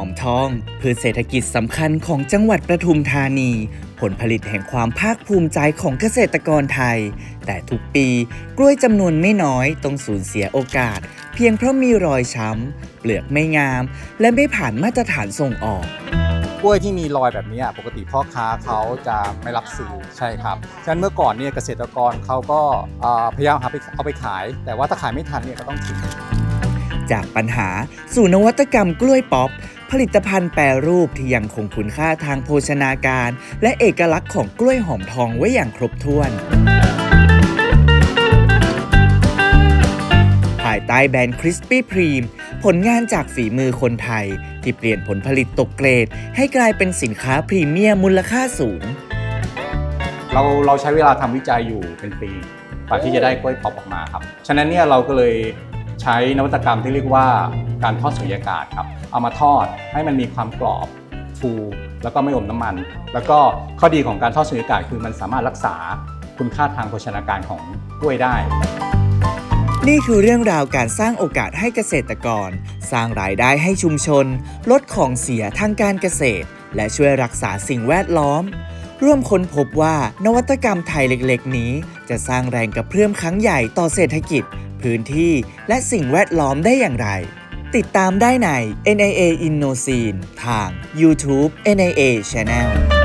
อมทองพืชเศรษฐกิจสำคัญของจังหวัดประทุมธานี ผลผลิตแห่งความภาคภูมิใจของเกษตรกรไทย แต่ทุกปีกล้วยจำนวนไม่น้อยต้องสูญเสียโอกาส เพียงเพราะมีรอยช้ำ เปลือกไม่งาม และไม่ผ่านมาตรฐานส่งออกกล้วยที่มีรอยแบบนี้ปกติพ่อค้าเขาจะไม่รับซื้อใช่ครับ ฉะนั้นเมื่อก่อนเนี่ยเกษตรกรเขาก็เอ่อพยายามหาไปเอาไปขาย แต่ว่าถ้าขายไม่ทันเนี่ยก็ต้องทิ้งจากปัญหาสู่นวัตกรรมกล้วยป๊อป ผลิตภัณฑ์แปรรูปที่ยังคงคุณค่าทางโภชนาการ และเอกลักษณ์ของกล้วยหอมทองไว้อย่างครบถ้วนภายใต้แบรนด์คริสปี้พรีมผลงานจากฝีมือคนไทย ที่เปลี่ยนผลผลิตตกเกรด ให้กลายเป็นสินค้าพรีเมียมมูลค่าสูง เราเราใช้เวลาทำวิจัยอยู่เป็นปีกว่าที่จะได้กล้วยป๊อปออกมาครับ ฉะนั้นเนี่ยเราก็เลย ใช้นวัตกรรมที่เรียกว่าการทอดสุญญากาศครับ เอามาทอดให้มันมีความกรอบฟูแล้วก็ไม่อมน้ำมัน แล้วก็ข้อดีของการทอดสุญญากาศคือมันสามารถรักษาคุณค่าทางโภชนาการของกล้วยได้ นี่คือเรื่องราวการสร้างโอกาสให้เกษตรกร สร้างรายได้ให้ชุมชน ลดของเสียทางการเกษตร และช่วยรักษาสิ่งแวดล้อม ร่วมค้นพบว่านวัตกรรมไทยเล็กๆ นี้ จะสร้างแรงกระเพื่อมครั้งใหญ่ต่อเศรษฐกิจ พื้นที่ และสิ่งแวดล้อมได้อย่างไร ติดตามได้ใน NIA InnoScene ทาง YouTube NIA Channel